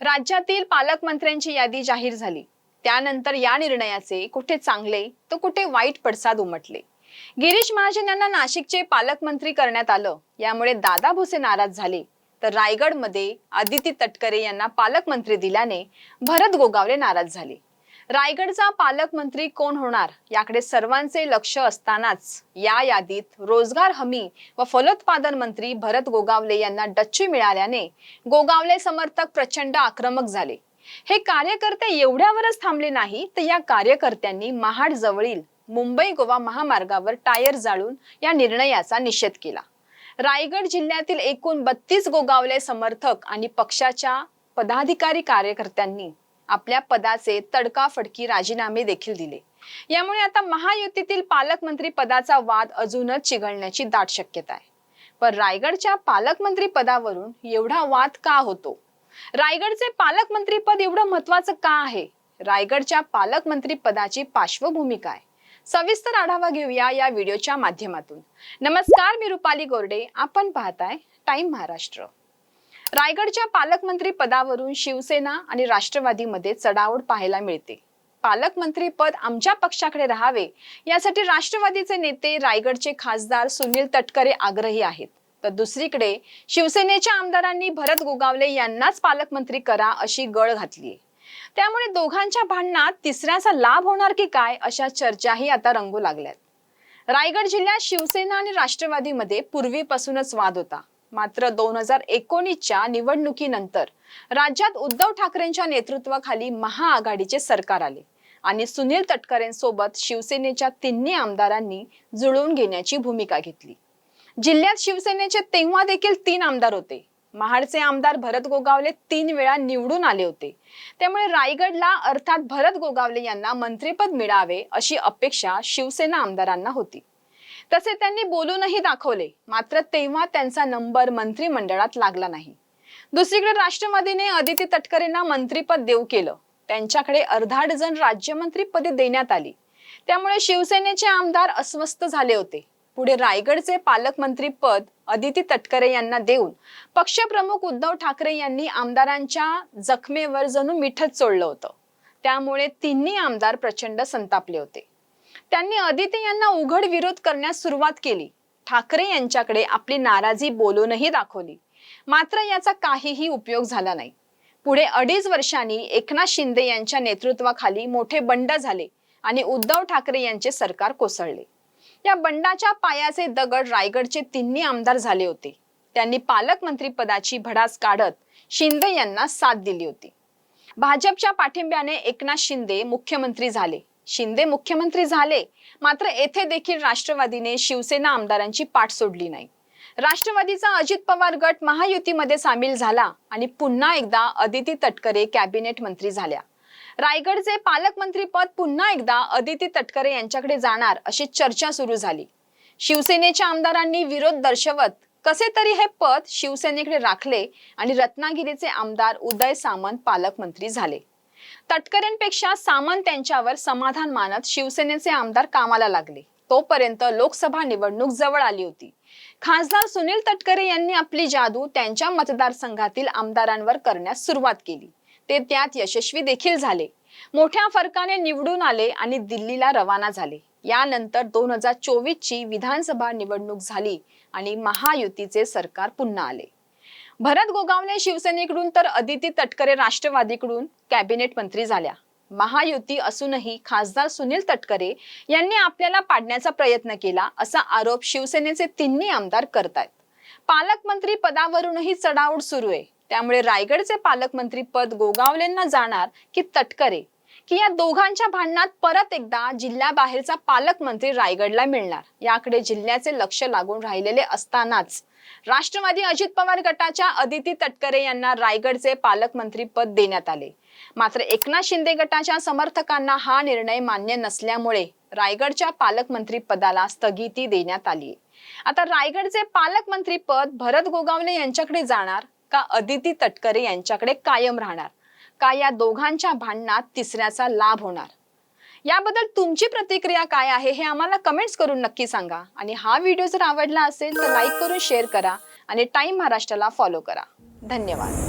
राज्यातील पालकमंत्र्यांची यादी जाहीर झाली. त्यानंतर या निर्णयाचे कुठे चांगले तर कुठे वाईट पडसाद उमटले. गिरीश महाजन यांना नाशिकचे पालकमंत्री करण्यात आलं. यामुळे दादा भुसे नाराज झाले. तर रायगडमध्ये आदिती तटकरे यांना पालकमंत्री दिल्याने भरत गोगावले नाराज झाले. रायगडचा पालकमंत्री कोण होणार? याकडे सर्वांचे लक्ष असतानाच या यादीत रोजगार हमी व फलोत्पादन मंत्री भरत गोगावले यांना डच्ची मिळाल्याने गोगावले समर्थक प्रचंड आक्रमक झाले. हे कार्यकर्ते एवढ्यावरच थांबले नाही तर या कार्यकर्त्यांनी महाड जवळील मुंबई गोवा महामार्गावर टायर जाळून या निर्णयाचा निषेध केला. रायगड जिल्ह्यातील एकूण बत्तीस गोगावले समर्थक आणि पक्षाच्या पदाधिकारी कार्यकर्त्यांनी आपल्या पदाचे तडकाफडकी राजीनामे देखील दिले. यामुळे आता महायुतीतील पालकमंत्री पदाचा वाद अजूनच चिघळण्याची दाट शक्यता आहे. पण रायगडच्या पालकमंत्री पदावरून एवढा वाद का होतो? रायगडचे पालकमंत्री पद एवढं महत्वाचं का आहे? रायगडच्या पालकमंत्री पदाची पार्श्वभूमी काय? सविस्तर आढावा घेऊया या व्हिडिओच्या माध्यमातून. नमस्कार मी रुपाली गोरडे. आपण पाहताय टाइम महाराष्ट्र. रायगडच्या पालकमंत्री पदावरून शिवसेना आणि राष्ट्रवादीमध्ये चढाओढ पाहायला मिळते. पालकमंत्री पद आमच्या पक्षाकडे राहावे यासाठी राष्ट्रवादीचे नेते रायगडचे खासदार सुनील तटकरे आग्रही आहेत. तर दुसरीकडे शिवसेनेच्या आमदारांनी भरत गोगावले यांनाच पालकमंत्री करा अशी गळ घातली त्यामुळे दोघांच्या भांडणात तिसऱ्याचा लाभ होणार की काय अशा चर्चाही आता रंगू लागल्यात. रायगड जिल्ह्यात शिवसेना आणि राष्ट्रवादीमध्ये पूर्वीपासूनच वाद होता. मात्र दोन हजार एकोणीसच्या निवडणुकीनंतर राज्यात उद्धव ठाकरेंच्या नेतृत्वाखाली महाआघाडीचे सरकार आले आणि सुनील तटकरेंसोबत शिवसेनेच्या तिन्ही आमदारांनी जुळवून घेण्याची भूमिका घेतली. जिल्ह्यात शिवसेनेचे तेव्हा देखील तीन आमदार होते. महाडचे आमदार भरत गोगावले तीन वेळा निवडून आले होते. त्यामुळे रायगडला अर्थात भरत गोगावले यांना मंत्रिपद मिळावे अशी अपेक्षा शिवसेना आमदारांना होती. तसे त्यांनी बोलूनही दाखवले. मात्र तेव्हा त्यांचा नंबर मंत्रिमंडळात लागला नाही. दुसरीकडे राष्ट्रवादीने अदिती तटकरेंना मंत्रीपद देऊ केलं. त्यांच्याकडे अर्धा डझन राज्यमंत्रीपदे देण्यात आली. त्यामुळे शिवसेनेचे आमदार अस्वस्थ झाले होते. पुढे रायगडचे पालकमंत्री पद अदिती तटकरे यांना देऊन पक्षप्रमुख उद्धव ठाकरे यांनी आमदारांच्या जखमेवर जणू मिठच चोळलं होतं. त्यामुळे तिन्ही आमदार प्रचंड संतापले होते. त्यांनी अदिती यांना उघड विरोध करण्यास सुरुवात केली. ठाकरे यांच्याकडे आपली नाराजी बोलूनही दाखवली. मात्र याचा काहीही उपयोग झाला नाही. पुढे अडीच वर्षांनी एकनाथ शिंदे यांच्या नेतृत्वाखाली मोठे बंड झाले आणि उद्धव ठाकरे यांचे सरकार कोसळले. या बंडाच्या पायाचे दगड रायगडचे तिन्ही आमदार झाले होते. त्यांनी पालकमंत्री पदाची भडास काढत शिंदे यांना साथ दिली होती. भाजपच्या पाठिंब्याने एकनाथ शिंदे मुख्यमंत्री झाले. शिंदे मुख्यमंत्री झाले मात्र येथे देखील राष्ट्रवादीने शिवसेना आमदारांची पाठ सोडली नाही. राष्ट्रवादीचा अजित पवार गट महायुतीमध्ये सामील झाला आणि पुन्हा एकदा अदिती तटकरे कॅबिनेट मंत्री झाल्या. रायगडचे पालकमंत्री पद पुन्हा एकदा अदिती तटकरे यांच्याकडे जाणार अशी चर्चा सुरू झाली. शिवसेनेच्या आमदारांनी विरोध दर्शवत कसे तरी हे पद शिवसेनेकडे राखले आणि रत्नागिरीचे आमदार उदय सामंत पालकमंत्री झाले. तटकऱ्यांपेक्षा सामंत यांच्यावर समाधान मानत शिवसेनेचे आमदार कामाला लागले. तोपर्यंत लोकसभा निवडणूक जवळ आली होती. खासदार सुनील तटकरे यांनी आपली जादू त्यांच्या मतदारसंघातील आमदारांवर करण्यास सुरुवात केली. ते त्यात यशस्वी देखील झाले. मोठ्या फरकाने निवडून आले आणि दिल्लीला रवाना झाले. यानंतर दोन हजार चोवीस ची विधानसभा निवडणूक झाली आणि महायुतीचे सरकार पुन्हा आले. भरत गोगावले शिवसेनेकडून तर अदिती तटकरे राष्ट्रवादीकडून कॅबिनेट मंत्री झाल्या. महायुती असूनही खासदार सुनील तटकरे यांनी आपल्याला पाडण्याचा प्रयत्न केला असा आरोप शिवसेनेचे तिन्ही आमदार करतायत. पालकमंत्री पदावरूनही चढाओढ सुरू आहे. त्यामुळे रायगडचे पालकमंत्री पद गोगावलेंना जाणार की तटकरे? की या दोघांच्या भांडणात परत एकदा जिल्ह्याबाहेरचा पालकमंत्री रायगडला मिळणार. याकडे जिल्ह्याचे लक्ष लागून राहिलेले असतानाच राष्ट्रवादी अजित पवार गटाच्या अदिती तटकरे यांना रायगडचे पालकमंत्री पद देण्यात आले. मात्र एकनाथ शिंदे गटाच्या समर्थकांना हा निर्णय मान्य नसल्यामुळे रायगडच्या पालकमंत्री पदाला स्थगिती देण्यात आली. आता रायगडचे पालकमंत्री पद भरत गोगावले यांच्याकडे जाणार का अदिती तटकरे यांच्याकडे कायम राहणार? का या दोघांच्या भांडणात तिसऱ्याचा लाभ होणार? याबद्दल तुमची प्रतिक्रिया काय आहे हे आम्हाला कमेंट्स करून नक्की सांगा. आणि हा व्हिडिओ जर आवडला असेल तर लाईक करून शेअर करा आणि टाईम महाराष्ट्राला फॉलो करा. धन्यवाद.